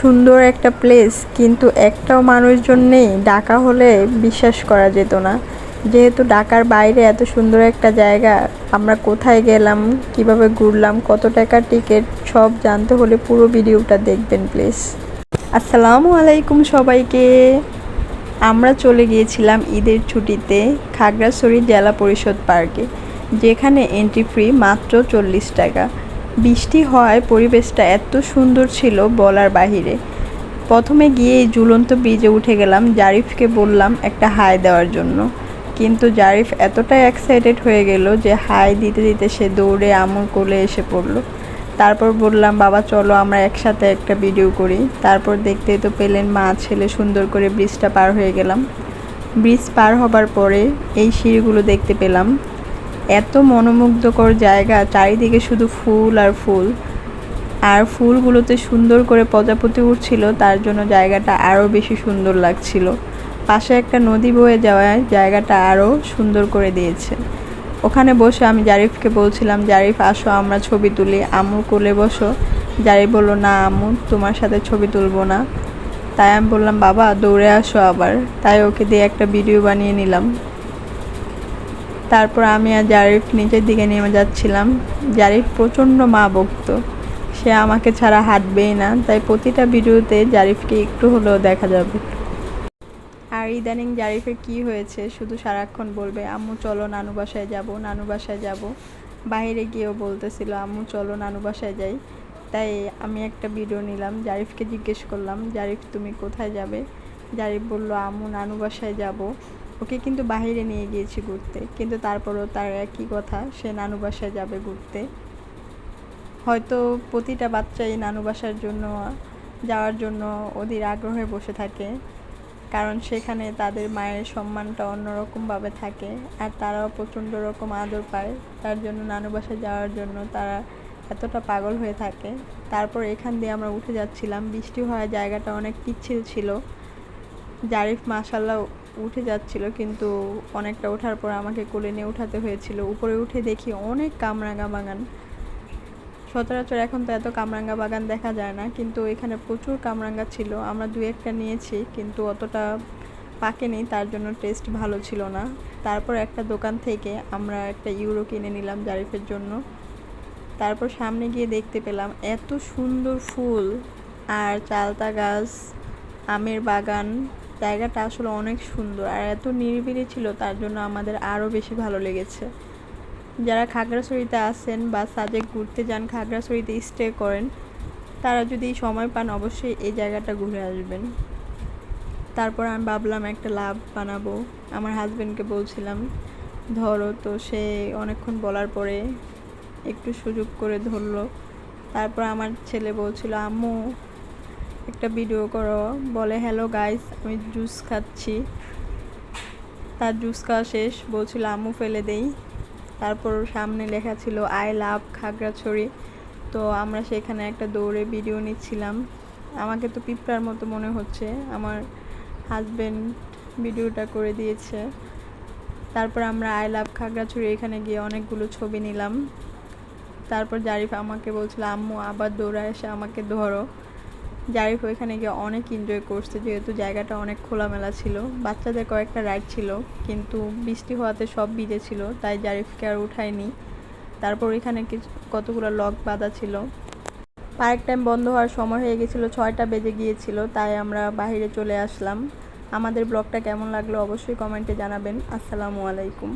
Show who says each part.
Speaker 1: সুন্দর একটা প্লেস কিন্তু একটাও মানুষজন নেই। ডাকা হলে বিশ্বাস করা যেত না। যেহেতু ঢাকার বাইরে এত সুন্দর একটা জায়গা, আমরা কোথায় গেলাম, কীভাবে ঘুরলাম, কত টাকার টিকিট সব জানতে হলে পুরো ভিডিওটা দেখবেন প্লিজ আসসালামু আলাইকুম সবাইকে। আমরা চলে গিয়েছিলাম ঈদের ছুটিতে খাগড়াছড়ি জেলা পরিষদ পার্কে, যেখানে এন্ট্রি ফ্রি মাত্র চল্লিশ টাকা। বৃষ্টি হওয়ায় পরিবেশটা এত সুন্দর ছিল বলার বাহিরে। প্রথমে গিয়ে এই ঝুলন্ত ব্রিজে উঠে গেলাম, জারিফকে বললাম একটা হাই দেওয়ার জন্য। কিন্তু জারিফ এতটাই এক্সাইটেড হয়ে গেল যে হাই দিতে দিতে সে দৌড়ে আমুর কোলে এসে পড়ল। তারপর বললাম, বাবা, চলো আমরা একসাথে একটা ভিডিও করি। তারপর দেখতেই তো পেলেন মা, ছেলে সুন্দর করে ব্রিজটা পার হয়ে গেলাম। ব্রিজ পার হবার পরে এই সিঁড়িগুলো দেখতে পেলাম। এত মনোমুগ্ধকর জায়গা, চারিদিকে শুধু ফুল আর ফুল। আর ফুলগুলোতে সুন্দর করে প্রজাপতি উঠছিল, তার জন্য জায়গাটা আরও বেশি সুন্দর লাগছিল। পাশে একটা নদী বয়ে যাওয়ায় জায়গাটা আরও সুন্দর করে দিয়েছে। ওখানে বসে আমি জারিফকে বলছিলাম, জারিফ, আসো, আমরা ছবি তুলি। আম্মুর কোলে বসো। জারিফ বলল, না, আম্মু, তোমার সাথে ছবি তুলবো না। তাই আমি বললাম, বাবা, দৌড়ে আসো আবার। তাই ওকে দিয়ে একটা ভিডিও বানিয়ে নিলাম। তারপর আমি আর জারিফ নিচের দিকে নেমে যাচ্ছিলাম। জারিফ প্রচণ্ড মা বকত সে আমাকে ছাড়া হাঁটবেই না, তাই প্রতিটা ভিডিওতে জারিফকে একটু হলেও দেখা যাবে। আর ইদানিং জারিফের কি হয়েছে শুধু সারাক্ষণ বলবে, আম্মু, চলো নানু বাসায় যাব, নানু বাসায় যাব। বাইরে গিয়েও বলতেছিল, আম্মু, চলো নানু বাসায় যাই। তাই আমি একটা ভিডিও নিলাম, জারিফকে জিজ্ঞেস করলাম, জারিফ, তুমি কোথায় যাবে? জারিফ বলল, আম্মু, নানু বাসায় যাব। ওকে কিন্তু বাইরে নিয়ে গিয়েছি ঘুরতে। কিন্তু তারপরও তার একই কথা, সে নানু বাসায় যাবে ঘুরতে। হয়তো প্রতিটা বাচ্চাই নানু বাসার জন্য, যাওয়ার জন্য অধীর আগ্রহে বসে থাকে। কারণ সেখানে তাদের মায়ের সম্মানটা অন্যরকমভাবে থাকে, আর তারাও প্রচণ্ড রকম আদর পায়। তার জন্য নানু বাসায় যাওয়ার জন্য তারা এতটা পাগল হয়ে থাকে। তারপর এখান দিয়ে আমরা উঠে যাচ্ছিলাম। বৃষ্টি হওয়ার জায়গাটা অনেক পিচ্ছিল ছিল। জারিফ মাসাল্লাহ উঠে যাচ্ছিল, কিন্তু অনেকটা ওঠার পর আমাকে কোলে নিয়ে উঠাতে হয়েছিল। উপরে উঠে দেখি অনেক কামরাঙা বাগান। সচরাচর এখন তো এত কামরাঙ্গা বাগান দেখা যায় না, কিন্তু এখানে প্রচুর কামরাঙ্গা ছিল। আমরা দু একটা নিয়েছি, কিন্তু অতটা পাকেনি, তার জন্য টেস্ট ভালো ছিল না। তারপর একটা দোকান থেকে আমরা একটা ইউরো কিনে নিলাম জারিফের জন্য। তারপর সামনে গিয়ে দেখতে পেলাম এত সুন্দর ফুল আর চালতা গাছ, আমের বাগান জায়গাটা আসলে অনেক সুন্দর আর এত নিরিবিলি ছিল, তার জন্য আমাদের আরও বেশি ভালো লেগেছে। যারা খাগড়াছড়িতে আসেন বা সাজেক ঘুরতে যান, খাগড়াছড়িতে স্টে করেন, তারা যদি সময় পান, অবশ্যই এই জায়গাটা ঘুরে আসবেন। তারপর আমি ভাবলাম একটা লাভ বানাবো। আমার হাজব্যান্ডকে বলছিলাম, ধরো তো সে অনেকক্ষণ বলার পরে একটু সুযোগ করে ধরলো। তারপর আমার ছেলে বলছিল, আম্মু একটা ভিডিও করো, বলে হ্যালো গাইস আমি জুস খাচ্ছি। তার জুস খাওয়া শেষ। বলছিল, আম্মু ফেলে দেই। তারপর সামনে লেখা ছিল আই লাভ খাগড়াছড়ি। তো আমরা সেখানে একটা দৌড়ে ভিডিও নিচ্ছিলাম। আমাকে তো পিঁপড়ার মতো মনে হচ্ছে। আমার হাজব্যান্ড ভিডিওটা করে দিয়েছে। তারপর আমরা আই লাভ খাগড়াছড়ি এখানে গিয়ে অনেকগুলো ছবি নিলাম। তারপর জারিফ আমাকে বলছিল, আম্মু, আবার দৌড়ায় এসে আমাকে ধরো। জারিফ ওইখানে গিয়ে অনেক এনজয় করছে, যেহেতু জায়গাটা অনেক খোলামেলা ছিল। বাচ্চাদের কয়েকটা রাইড ছিল, কিন্তু বৃষ্টি হওয়াতে সব ভিজে ছিল, তাই জারিফকে আর উঠায়নি। তারপর ওইখানে কিছু, কতগুলো লক বাঁধা ছিল। পার্ক টাইম বন্ধ হওয়ার সময় হয়ে গেছিল, ছয়টা বেজে গিয়েছিল, তাই আমরা বাইরে চলে আসলাম। আমাদের ব্লগটা কেমন লাগল অবশ্যই কমেন্টে জানাবেন। আসসালামু আলাইকুম।